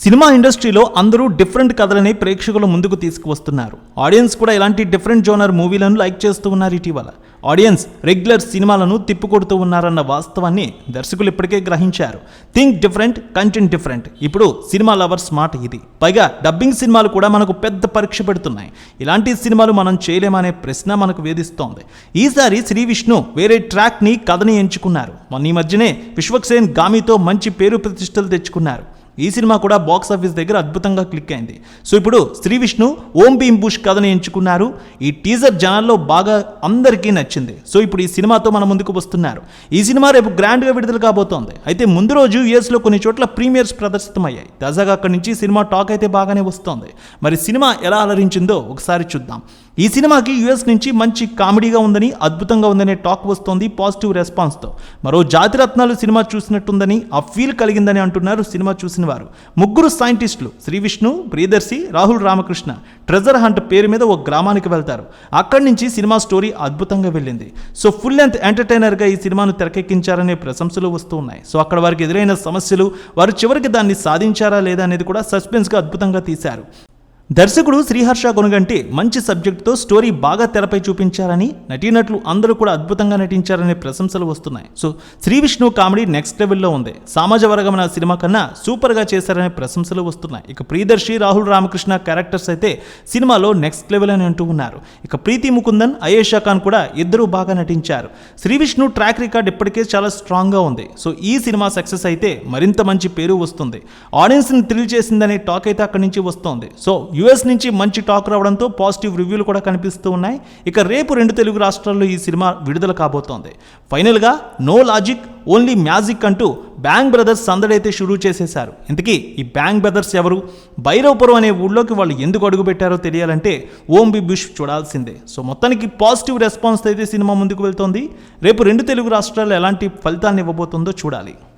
Cinema ఇండస్ట్రీలో అందరూ different కథలని ప్రేక్షకుల ముందుకు తీసుకువస్తున్నారు. ఆడియన్స్ కూడా ఇలాంటి డిఫరెంట్ జోనర్ మూవీలను లైక్ చేస్తూ ఉన్నారు ఇటీవల. ఆడియన్స్ రెగ్యులర్ సినిమాలను తిప్పికొడుతూ ఉన్నారన్న వాస్తవాన్ని దర్శకులు ఇప్పటికే గ్రహించారు. థింక్ డిఫరెంట్ కంటెంట్ డిఫరెంట్ ఇప్పుడు సినిమా లవర్స్ మాట ఇది. పైగా డబ్బింగ్ సినిమాలు కూడా మనకు పెద్ద పరీక్ష పెడుతున్నాయి. ఇలాంటి సినిమాలు మనం చేయలేమనే ప్రశ్న మనకు వేధిస్తోంది. ఈసారి శ్రీ విష్ణు వేరే ట్రాక్ని కథని ఎంచుకున్నారు. మొన్న ఈ మధ్యనే విశ్వక్సేన్ గామితో మంచి పేరు ప్రతిష్టలు తెచ్చుకున్నారు. ఈ సినిమా కూడా బాక్స్ ఆఫీస్ దగ్గర అద్భుతంగా క్లిక్ అయింది. సో ఇప్పుడు శ్రీ విష్ణు ఓం భీమ్ బుష్ కథను ఎంచుకున్నారు. ఈ టీజర్ జనాల్లో బాగా అందరికీ నచ్చింది. సో ఇప్పుడు ఈ సినిమాతో మన ముందుకు వస్తున్నారు. ఈ సినిమా రేపు గ్రాండ్గా విడుదల కాబోతోంది. అయితే ముందు రోజు యుఎస్లో కొన్ని చోట్ల ప్రీమియర్స్ ప్రదర్శితమయ్యాయి. తాజాగా అక్కడి నుంచి సినిమా టాక్ అయితే బాగానే వస్తోంది. మరి సినిమా ఎలా అలరించిందో ఒకసారి చూద్దాం. ఈ సినిమాకి యుఎస్ నుంచి మంచి కామెడీగా ఉందని అద్భుతంగా ఉందనే టాక్ వస్తోంది పాజిటివ్ రెస్పాన్స్తో. మరో జాతిరత్నాలు సినిమా చూసినట్టుందని ఆ ఫీల్ కలిగిందని అంటున్నారు సినిమా చూసిన వారు ముగ్గురు సైంటిస్టులు శ్రీ విష్ణు ప్రియదర్శి రాహుల్ రామకృష్ణ. ట్రెజర్ హంట్ పేరు మీద ఒక గ్రామానికి వెళ్తారు. అక్కడి నుంచి సినిమా స్టోరీ అద్భుతంగా వెళ్ళింది. సో ఫుల్ లెంత్ ఎంటర్టైనర్గా ఈ సినిమాను తెరకెక్కించారనే ప్రశంసలు వస్తూ ఉన్నాయి. సో అక్కడ వారికి ఎదురైన సమస్యలు వారు చివరికి దాన్ని సాధించారా లేదా అనేది కూడా సస్పెన్స్గా అద్భుతంగా తీశారు. దర్శకుడు శ్రీహర్ష కొనుగంటి మంచి సబ్జెక్టుతో స్టోరీ బాగా తెరపై చూపించారని నటీనటులు అందరూ కూడా అద్భుతంగా నటించారనే ప్రశంసలు వస్తున్నాయి. So Shri Vishnu comedy next లెవెల్లో ఉంది. సమాజ వర్గమైన సినిమా కన్నా సూపర్గా చేశారనే ప్రశంసలు వస్తున్నాయి. ఇక ప్రియదర్శి రాహుల్ రామకృష్ణ క్యారెక్టర్స్ అయితే సినిమాలో నెక్స్ట్ లెవెల్ అని అంటూ ఉన్నారు. ఇక ప్రీతి ముకుందన్ అయేషా ఖాన్ కూడా ఇద్దరూ బాగా నటించారు. శ్రీ విష్ణు ట్రాక్ రికార్డ్ ఇప్పటికే చాలా స్ట్రాంగ్గా ఉంది. సో ఈ సినిమా సక్సెస్ అయితే మరింత మంచి పేరు వస్తుంది. ఆడియన్స్ని థ్రిల్ చేసిందనే టాక్ అయితే అక్కడి నుంచి వస్తోంది. సో యుఎస్ నుంచి మంచి టాక్ రావడంతో పాజిటివ్ రివ్యూలు కూడా కనిపిస్తూ ఉన్నాయి. ఇక రేపు రెండు తెలుగు రాష్ట్రాల్లో ఈ సినిమా విడుదల కాబోతోంది. ఫైనల్గా నో లాజిక్ ఓన్లీ మ్యాజిక్ అంటూ బ్యాంగ్ బ్రదర్స్ సందడైతే షురూ చేసేశారు. ఇంతకీ ఈ బ్యాంగ్ బ్రదర్స్ ఎవరు? భైరవపురం అనే ఊళ్ళోకి వాళ్ళు ఎందుకు అడుగుపెట్టారో తెలియాలంటే ఓం బి బుష్ చూడాల్సిందే. సో మొత్తానికి పాజిటివ్ రెస్పాన్స్ అయితే సినిమా ముందుకు వెళ్తోంది. రేపు రెండు తెలుగు రాష్ట్రాల్లో ఎలాంటి ఫలితాన్ని ఇవ్వబోతుందో చూడాలి.